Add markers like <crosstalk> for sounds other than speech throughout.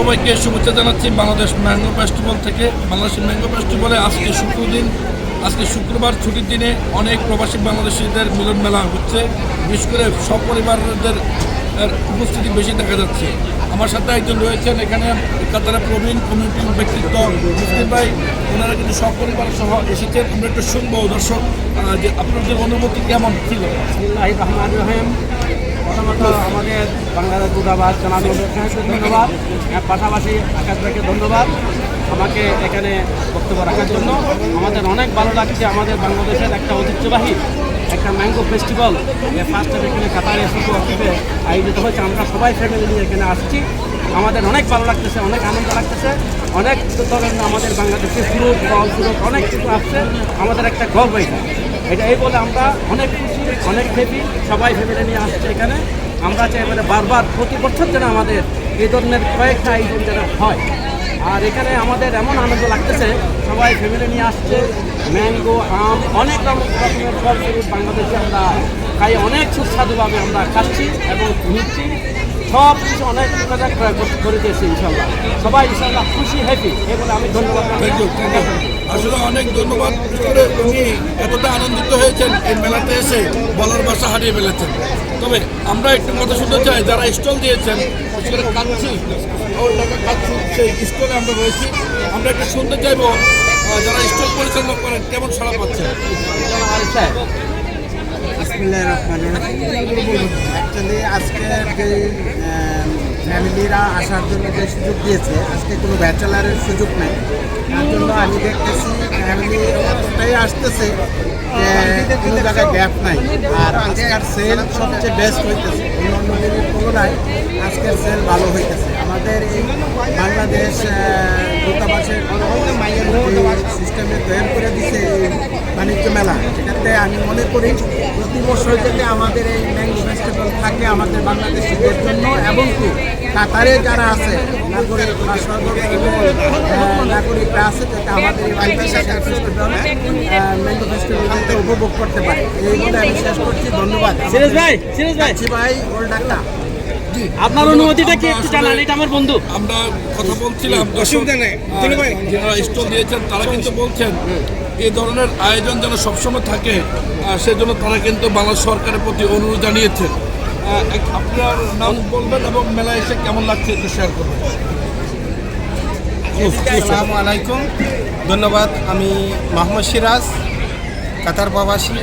সবাইকে শুভেচ্ছা জানাচ্ছি বাংলাদেশ ম্যাঙ্গো ফেস্টিভ্যাল থেকে। বাংলাদেশ ম্যাঙ্গো ফেস্টিভ্যালে আজকে শুক্রদিন আজকে শুক্রবার ছুটির দিনে অনেক প্রবাসী বাংলাদেশিদের মিলন মেলা হচ্ছে। বিশেষ করে সপরিবারদের উপস্থিতি বেশি দেখা যাচ্ছে। আমার সাথে একজন রয়েছেন এখানে কাতারা প্রবীণ কমিউনিটি ব্যক্তিত্ব মুসলিম ভাই। ওনারা কিন্তু সপরিবার সহ এসেছেন। আমরা একটু শুনব দর্শক যে আপনাদের অনুমতি কেমন ছিল? আমাদের বাংলাদেশ দূতাবাস জানানো ধন্যবাদ। এর পাশাপাশি আকাশ ভাইকে ধন্যবাদ। আমাকে এখানে বক্তব্য রাখার জন্য। আমাদের অনেক ভালো লাগছে আমাদের বাংলাদেশের একটা ঐতিহ্যবাহী একটা ম্যাঙ্গো ফেস্টিভ্যাল। ফার্স্ট টাইম এখানে কাতারে শুধু অফিসে আয়োজিত হয়েছে। আমরা সবাই ফ্যামিলি নিয়ে এখানে আসছি। আমাদের অনেক ভালো লাগতেছে, অনেক আনন্দ লাগতেছে। অনেক ধরনের আমাদের বাংলাদেশের ফ্রুট ফল ফ্রুট অনেক কিছু আসছে আমাদের একটা গর্ব এটা। এটা এই বলে আমরা অনেক খুশি, অনেক হ্যাপি সবাই ফ্যামিলি নিয়ে আসছে এখানে। আমরা চাই মানে বারবার প্রতি বছর যেন আমাদের এই ধরনের কয়েকটা আয়োজন যেন হয়। আর এখানে আমাদের এমন আনন্দ লাগতেছে, সবাই ফ্যামিলি নিয়ে আসছে ম্যাঙ্গো আম, অনেক রকম রকমের ফল ফ্রুট বাংলাদেশে আমরা খাই, অনেক সুস্বাদুভাবে আমরা খাচ্ছি এবং নিচ্ছি সব কিছু অনেক উপকার করে দিয়েছে ইনশাল্লাহ সবাই ইনশাল্লাহ খুশি হ্যাপি এই বলে আমি ধন্যবাদ আসলে অনেক ধন্যবাদ এতটা এই মেলাতে এসে বলার ভাষা হারিয়ে ফেলেছেন। তবে আমরা একটু কথা শুনতে চাই, যারা স্টল দিয়েছেন কাচ্ছি কাচ্ছি সেই স্টলে আমরা রয়েছি। আমরা একটু শুনতে চাইব যারা স্টল পরিচালনা করেন, কেমন সারা পাচ্ছেন? অ্যাকচুয়ালি আজকে ফ্যামিলিরা আসার জন্য যে সুযোগ দিয়েছে, আজকে কোনো ব্যাচেলারের সুযোগ নেই। তার জন্য আমি দেখতেছি ফ্যামিলি এতটাই আসতেছে যে কোনো জায়গায় গ্যাপ নাই। আর আজকের সেল সবচেয়ে বেস্ট হইতেছে। অন্য দিনের তুলনায় আজকের সেল ভালো হইতেছে। আমাদের এই বাংলাদেশ দূতাবাসের সিস্টেমে তৈরি করে দিছে বাণিজ্য মেলা। সেটাতে আমি মনে করি প্রতি বছর যাতে আমাদের এই ম্যাঙ্গো ফেস্টিভ্যাল থাকে আমাদের বাংলাদেশিদের জন্য এবং কি কাতারে যারা আছে নাগরিক বা নাগরিকরা আছে যাতে আমাদের এই বাংলাদেশের ফেস্টিভ্যাল ম্যাঙ্গো ফেস্টিভ্যাল উপভোগ করতে পারে। এই বলে আমি শেষ করছি। ধন্যবাদ। সিরাজ ভাই সিরাজ ভাই। ভাই ওল ডাক্তার। জি আপনার অনুমতিটা কি একটু জানান এটা আমার বন্ধু। আমরা কথা বলছিলাম অসুবিধা নেই। যারা স্টল দিয়েছেন তারা কিন্তু বলছেন এই ধরনের আয়োজন যেন সবসময় থাকে সেজন্য তারা কিন্তু বাংলাদেশ সরকারের প্রতি অনুরোধ জানিয়েছেন। আপনার নাম বলবেন এবং মেলায় এসে কেমন লাগছে একটু শেয়ার করবেন। আসসালামু আলাইকুম। ধন্যবাদ। আমি মোহাম্মদ সিরাজ কাতার প্রবাসী।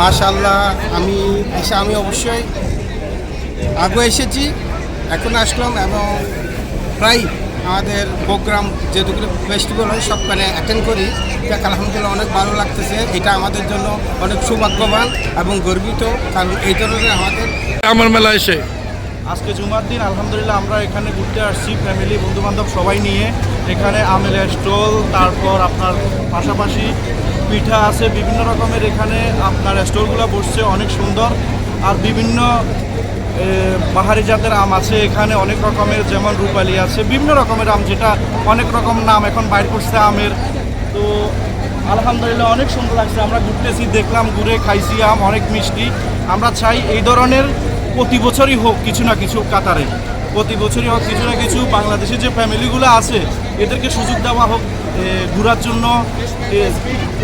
মাশাল্লাহ আমি এসে আমি অবশ্যই আগে এসেছি এখন আসলাম এবং প্রায় আমাদের প্রোগ্রাম যেগুলো ফেস্টিভ্যাল হয় সবখানে অ্যাটেন্ড করি। দেখ আলহামদুলিল্লাহ অনেক ভালো লাগতেছে। এটা আমাদের জন্য অনেক সৌভাগ্যবান এবং গর্বিত কারণ এই ধরনের আমাদের আমার মেলা এসে। আজকে জুমার দিন আলহামদুলিল্লাহ আমরা এখানে ঘুরতে আসছি ফ্যামিলি বন্ধুবান্ধব সবাই নিয়ে। এখানে আমেলের স্টল তারপর আপনার পাশাপাশি পিঠা আছে বিভিন্ন রকমের এখানে আপনার স্টলগুলো বসছে অনেক সুন্দর। আর বিভিন্ন বাহারি জাতের আম আছে, এখানে অনেক রকমের যেমন রূপালি আছে, বিভিন্ন রকমের আম, যেটা অনেক রকম নাম এখন বাইর করছে আমের। তো আলহামদুলিল্লাহ অনেক সুন্দর লাগছে, আমরা ঘুরতেছি, দেখলাম, ঘুরে খাইছি আম, অনেক মিষ্টি। আমরা চাই এই ধরনের প্রতি বছরই হোক কিছু না কিছু কাতারে। প্রতি বছরই হোক কিছু না কিছু বাংলাদেশের যে ফ্যামিলিগুলো আছে, এদেরকে সুযোগ দেওয়া হোক। ঘোরার জন্য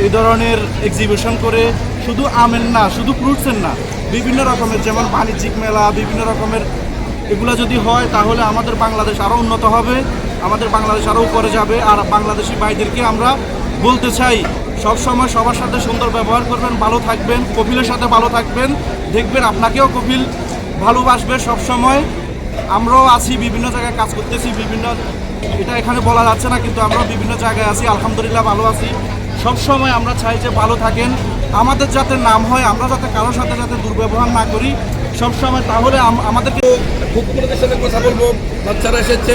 এই ধরনের এক্সিবিশন করে শুধু আমের না, শুধু ফ্রুটসের না, বিভিন্ন রকমের যেমন বাণিজ্যিক মেলা, বিভিন্ন রকমের এগুলো যদি হয় তাহলে আমাদের বাংলাদেশ আরও উন্নত হবে, আমাদের বাংলাদেশ আরও উপরে যাবে, আর বাংলাদেশি ভাইদেরকে আমরা বলতে চাই, সব সময় সবার সাথে সুন্দর ব্যবহার করবেন, ভালো থাকবেন, কপিলের সাথে ভালো থাকবেন, দেখবেন আপনাকেও কপিল ভালোবাসবে সব সময়, আমরাও আছি, বিভিন্ন জায়গায় কাজ করতেছি, বিভিন্ন এটা এখানে বলা যাচ্ছে না কিন্তু আমরাও বিভিন্ন জায়গায় আছি আলহামদুলিল্লাহ ভালো আছি। সবসময় আমরা চাই যে ভালো থাকেন। আমাদের যাতে নাম হয় আমরা যাতে কারোর সাথে যাতে দুর্ব্যবহার না করি সবসময় তাহলে আম- আমাদেরকে ভুক্তদের সাথে কথা বলব বাচ্চারা এসেছে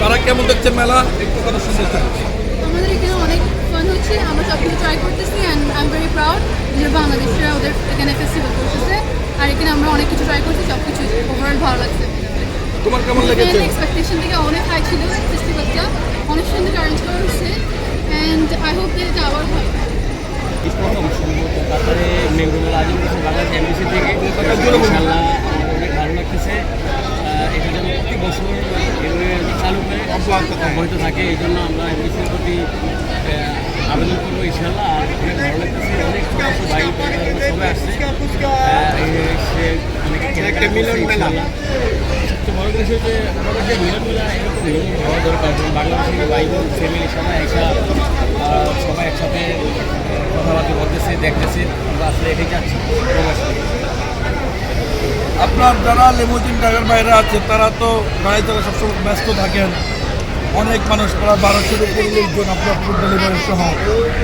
তারা কেমন দেখছে মেলা একটু কথা শুনতে চাই। আমাদের এখানে অনেক ফান হচ্ছে আমরা সব কিছু ট্রাই করতেছি and I am very proud যে বাংলাদেশিরা ওদের এখানে ফেস্টিভ্যাল করতেছে। আর এখানে আমরা অনেক কিছু ট্রাই করছি সব কিছু ওভারঅল ভালো লাগছে। তোমার কেমন লেগেছে? এক্সপেকটেশন থেকে অনেক হাই ছিল ফেস্টিভ্যালটা অনেক সুন্দর অ্যারেঞ্জ করা হচ্ছে অ্যান্ড আই হোপ যে এটা আবার ভালো এই প্রথম সম্ভবত তারপরে আয়োজন করছে বাংলাদেশ এমবিসি থেকে ইনশাল্লাহ আমার অনেক ভালো লাগতেছে এটা যেন প্রতি বছর এভাবে চালু করে অব্যাহত থাকে এই জন্য আমরা এমবিসির প্রতি আবেদন করব ইনশাল্লাহ আর ভালো লাগতেছে অনেক ছোট সবাই আসছে একটা। সবচেয়ে বড় জিনিস হচ্ছে আমাদের যে মিলন মেলা এরকম হওয়া দরকার বাংলাদেশের ভাই ফ্যামিলি সবাই আহ, সবাই একসাথে কথাবার্তা বলতেছে দেখতেছে আমরা আসলে এটাই চাচ্ছি আপনার যারা লেমুজিন ড্রাইভার বাইরে আছে তারা তো গাড়ি তারা সবসময় ব্যস্ত থাকেন। অনেক মানুষ প্রায় বারোশোর উপরে লোকজন আপনার ফুড ডেলিভারি সহ।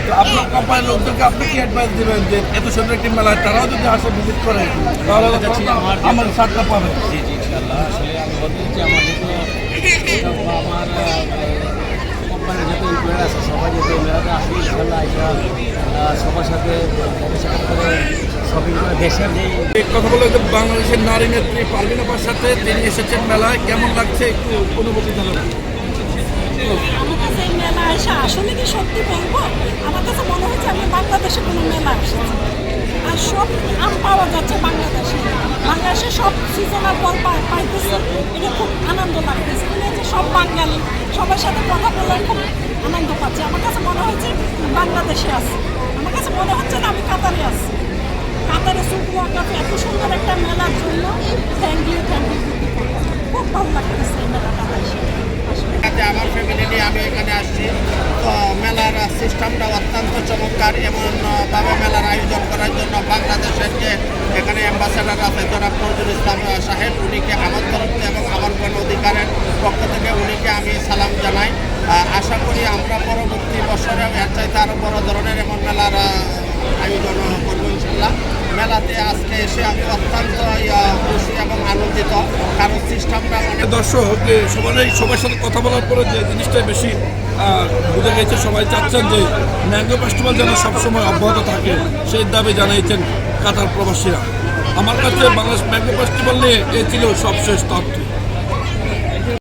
তো আপনার কোম্পানির লোকদেরকে আপনি কি অ্যাডভাইস দেবেন যে এত সুন্দর একটি মেলায় তারাও যদি আসে ভিজিট করে তাহলে আমার- সারটা পাবে। জি জি ইনশাল্লাহ আসলে আমি বলতে চাচ্ছি আমার <laughs> আমার কোম্পানির যত এমপ্লয়ার আছে সবাই যত মেলাতে আসে ইনশাল্লাহ এটা সবার সাথে সাথে করে শপিং করে দেশের যে কথা বলে যে বাংলাদেশের নারী নেত্রী পারভিন আপার সাথে তিনি এসেছেন মেলায়। কেমন লাগছে একটু অনুভূতি জানাবেন? আমার কাছে এই মেলা এসে আসলে কি সত্যি বলব? আমার কাছে মনে হচ্ছে আমি বাংলাদেশে কোনো মেলা এসেছি আর সব আম পাওয়া যাচ্ছে বাংলাদেশে বাংলাদেশে সব সিজনাল ফল পাইতেছি। এটা খুব আনন্দ লাগতেছে। মানে যে সব বাঙালি, সবার সাথে কথা বললাম খুব আনন্দ পাচ্ছি। আমার কাছে মনে হচ্ছে বাংলাদেশে আছি। আমার কাছে মনে হচ্ছে না আমি কাতারে আছি। কাতারে সুপুয়া কাপে এত সুন্দর একটা মেলার জন্য থ্যাংক ইউ থ্যাংক ইউ খুব ভালো লাগতেছে এই মেলাটা। আমার ফ্যামিলি নিয়ে আমি এখানে আসছি। তো মেলার সিস্টেমটা অত্যন্ত চমৎকার এমন আহ, ভাবে মেলার আয়োজন করার জন্য বাংলাদেশের যে এখানে অ্যাম্বাসেডার আছে জনাব নজরুল ইসলাম সাহেব উনিকে আমার তরফ এবং আমার গণ অধিকারের পক্ষ থেকে উনিকে আমি সালাম জানাই। আশা করি আমরা পরবর্তী বছরে এর চাইতে আরও বড় ধরনের এমন মেলার আয়োজন করব ইনশাল্লাহ এসে দর্শক সবাই সবার সাথে কথা বলার পরে যে জিনিসটা বেশি বুঝে গেছে, সবাই চাচ্ছেন যে ম্যাঙ্গো ফেস্টিভ্যাল যেন সবসময় অব্যাহত থাকে, সেই দাবি জানিয়েছেন কাতার প্রবাসীরা। আমার কাছে বাংলাদেশ ম্যাঙ্গো ফেস্টিভ্যাল নিয়ে এ ছিল সবশেষ তথ্য।